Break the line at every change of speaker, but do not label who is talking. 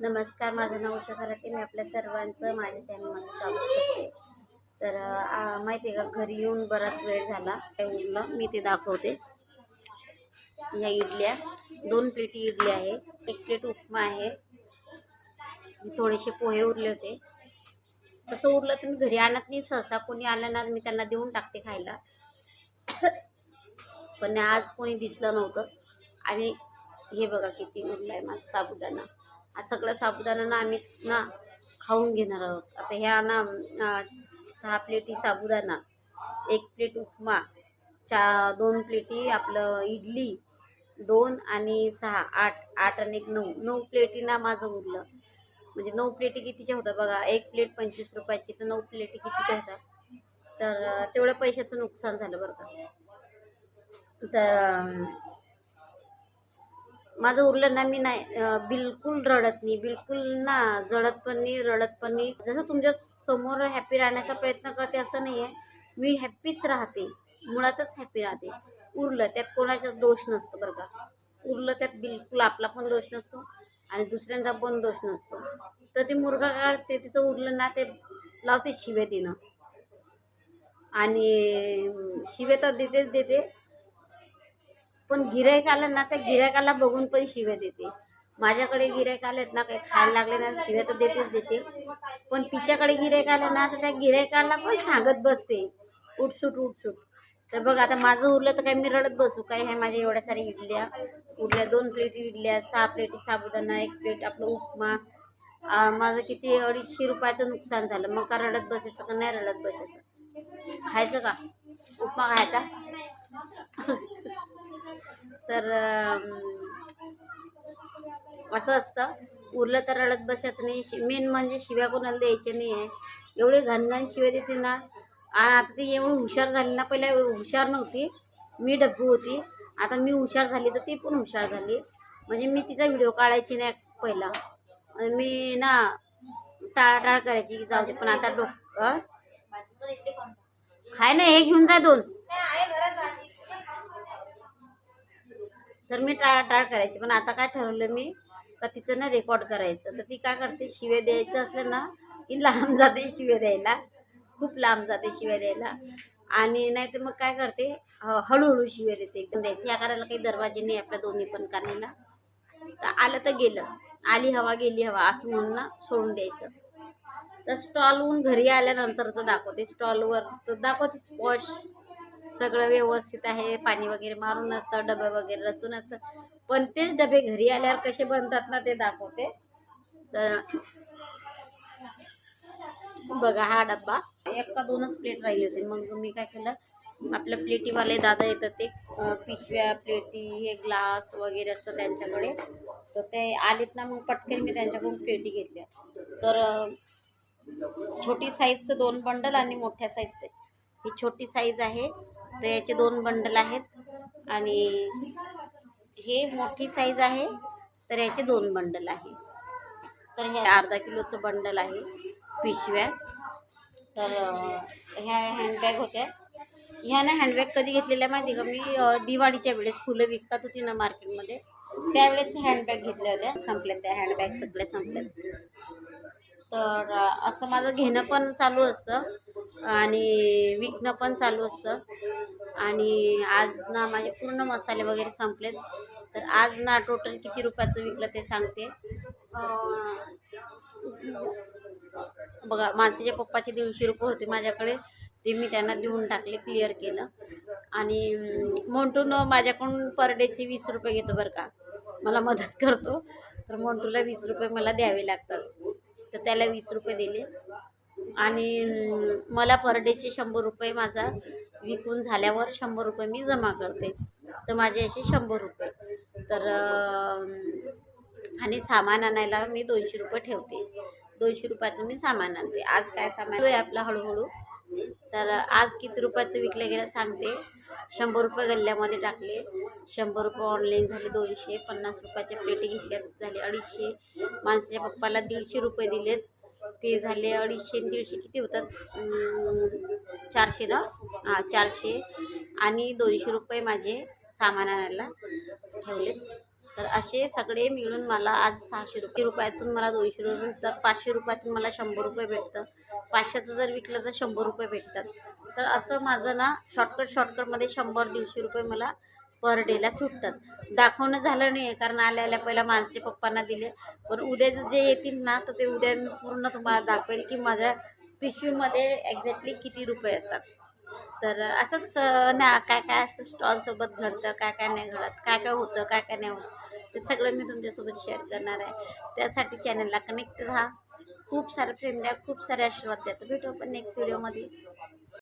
नमस्कार माझं नाव उषा खराटे. मी आपल्या सर्वांचं माझ्या चॅनलमध्ये स्वागत करते. तर माहिती आहे का घरी येऊन बराच वेळ झाला. त्या मी ते दाखवते. या इडल्या दोन प्लेटी इडली आहे. एक प्लेट उपमा आहे. थोडेसे पोहे उरले होते. तसं उरलं तर मी घरी आणत नाही सहसा कोणी आलं ना मी त्यांना देऊन टाकते खायला. पण आज कोणी दिसलं नव्हतं. आणि हे बघा किती उरलं आहे माझं साबुदाणा. हा सगळा साबुदाणा ना आम्ही ना खाऊन घेणार आहोत. आता ह्या ना सहा प्लेटी साबुदाणा एक प्लेट उपमा चा दोन प्लेटी आपलं इडली दोन आणि सहा आठ आठ आणि एक नऊ. नऊ प्लेटी ना माझं उरलं. म्हणजे नऊ प्लेटी कितीच्या होत्या बघा? एक प्लेट पंचवीस रुपयाची तर नऊ प्लेटी कितीच्या होत्या तर तेवढ्या पैशाचं नुकसान झालं बरं का. तर माझं उरलं ना मी नाही बिलकुल रडत नाही बिलकुल ना जडत पण नाही रडत पण नाही. जसं तुमच्यासमोर हॅपी राहण्याचा प्रयत्न करते असं नाही आहे. मी हॅप्पीच राहते मुळातच हॅपी राहते. उरलं त्यात कोणाचा दोष नसतो बरं का. उरलं त्यात बिलकुल आपला पण दोष नसतो आणि दुसऱ्यांचा पण दोष नसतो. तर ते मुर्गा काढते तिथं उरलं ना ते लावते शिवे तिनं आणि शिवे तर देतेच देते पण गिरायक आलं ना त्या गिरायकाला बघून पण शिव्या देते. माझ्याकडे गिरायक आलेत ना काही खायला लागले ना शिव्या तर देतेच देते. पण तिच्याकडे गिरायक आलं ना तर त्या गिरायकाला पण सांगत बसते. उठसूट उठसूट. तर बघ आता माझं उरलं तर काही मी रडत बसू? काय हे माझ्या एवढ्या साऱ्या इडल्या? उरल्या दोन प्लेट इडल्या सहा प्लेटी साबुदाणा एक प्लेट आपलं उपमा. माझं किती अडीचशे रुपयाचं नुकसान झालं. मग का रडत बसायचं का नाही रडत बसायचं? खायचं का? उपमा खायचा? तर असं असतं. उरलं तर रडत बसायचं नाही. शि मेन म्हणजे शिव्या कोणाला द्यायचे नाही आहे एवढे घनघन शिव्या देते ना. आता ती एवढी हुशार झाली ना. पहिला हुशार नव्हती. मी डब्बू होती. आता मी हुशार झाली तर ती पण हुशार झाली. म्हणजे मी तिचा व्हिडिओ काढायची नाही पहिला. मी ना टाळाटाळ करायची की जाऊ दे पण आता डोक काय ना हे घेऊन जा दोन. तर मी टाळ टाळ करायची. पण आता काय ठरवलं मी का तिचं ना रेकॉर्ड करायचं. तर ती काय करते शिवे द्यायचं असलं ना की लांब जाते शिवे द्यायला. खूप लांब जाते शिव्या द्यायला. आणि नाही तर मग काय करते हळूहळू शिव्या देते. एकदम द्यायची. या करायला काही दरवाजे नाही आपल्या दोन्ही पण कानेला. तर आलं तर गेलं. आली हवा गेली हवा असं म्हणून ना सोडून द्यायचं. तर स्टॉलहून घरी आल्यानंतरचं दाखवते. स्टॉलवर तर दाखवते स्पॉश. सगळं व्यवस्थित आहे. पाणी वगैरे मारून असतं डबे वगैरे रचून असतं. पण तेच डबे घरी आल्यावर कसे बनतात ना ते दाखवते. तर बघा हा डब्बा. एक का दोनच प्लेट राहिली होती. मग मी काय केलं आपल्या प्लेटीवाले दादा येतात ते पिशव्या प्लेटी हे ग्लास वगैरे असतं त्यांच्याकडे. तर ते आलेत ना मग पटकन मी त्यांच्याकडून प्लेटी घेतल्या. तर छोटी साईजचं दोन बंडल आणि मोठ्या साईजचे ही छोटी साईज आहे. तर याचे दोन बंडल आहेत. आणि हे मोठी साईज आहे. तर याचे दोन बंडल आहे. तर हे अर्धा किलोचं बंडल आहे. पिशव्या तर ह्या हँडबॅग होत्या. ह्या ना हँडबॅग कधी घेतलेल्या माहिती का? मी दिवाळीच्या वेळेस फुलं विकत होती ना मार्केटमध्ये त्यावेळेस हँडबॅग घेतल्या होत्या. संपल्या त्या हँडबॅग सगळ्या संपल्यात तर असं माझं घेणं पण चालू असतं आणि विकणं पण चालू असतं. आणि आज ना माझे पूर्ण मसाले वगैरे संपलेत. तर आज ना टोटल किती रुपयाचं विकलं ते सांगते. बघा माणसाच्या पप्पाचे दीडशे रुपये होते माझ्याकडे. ते मी त्यांना देऊन टाकले क्लिअर केलं. आणि मोंटून माझ्याकडून पर डेचे वीस रुपये घेतो बरं का. मला मदत करतो. तर मोंटूला वीस रुपये मला द्यावे लागतात. तर त्याला वीस रुपये दिले. आणि मला पर डेचे शंभर रुपये माझा विकून झाल्यावर शंभर रुपये मी जमा करते. तर माझे असे शंभर रुपये. तर आणि सामान आणायला मी दोनशे रुपये ठेवते. दोनशे रुपयाचं मी सामान आणते. आज काय सामान? आहे आपलं हळूहळू तर आज किती रुपयाचं विकलं गेलं सांगते. शंभर रुपये गल्ल्यामध्ये टाकले. शंभर रुपये ऑनलाईन झाले दोनशे पन्नास रुपयाच्या प्लेटी घेतल्या झाले अडीचशे. माणसाच्या पप्पाला दीडशे रुपये दिलेत. ते झाले अडीचशे दीडशे किती होतात? चारशे ना? हां चारशे. आणि दोनशे रुपये माझे सामान आणायला ठेवलेत. तर असे सगळे मिळून मला आज सहाशे रुपये रुपयातून मला दोनशे रुपये भेटतात. पाचशे रुपयातून मला शंभर रुपये भेटतं पाचशेचं जर विकलं तर शंभर रुपये भेटतात. तर असं माझं ना शॉर्टकट शॉर्टकटमध्ये शंभर दीडशे रुपये मला पर डेला सुटतात. दाखवणं झालं नाही आहे कारण आल्या आल्या पहिला माणसे पप्पांना दिले. पण उद्या जे येतील ना तर ते उद्या मी पूर्ण तुम्हाला दाखवेल की माझ्या पिशवीमध्ये एक्झॅक्टली किती रुपये असतात तर असंच ना काय काय असतं स्टॉलसोबत घडतं काय काय नाही घडत काय काय होतं काय काय नाही होतं ते सगळं मी तुमच्यासोबत शेअर करणार आहे. त्यासाठी चॅनलला कनेक्ट राहा. खूप सारे प्रेम द्या खूप सारे आशीर्वाद द्या. तर भेटू आपण नेक्स्ट व्हिडिओमध्ये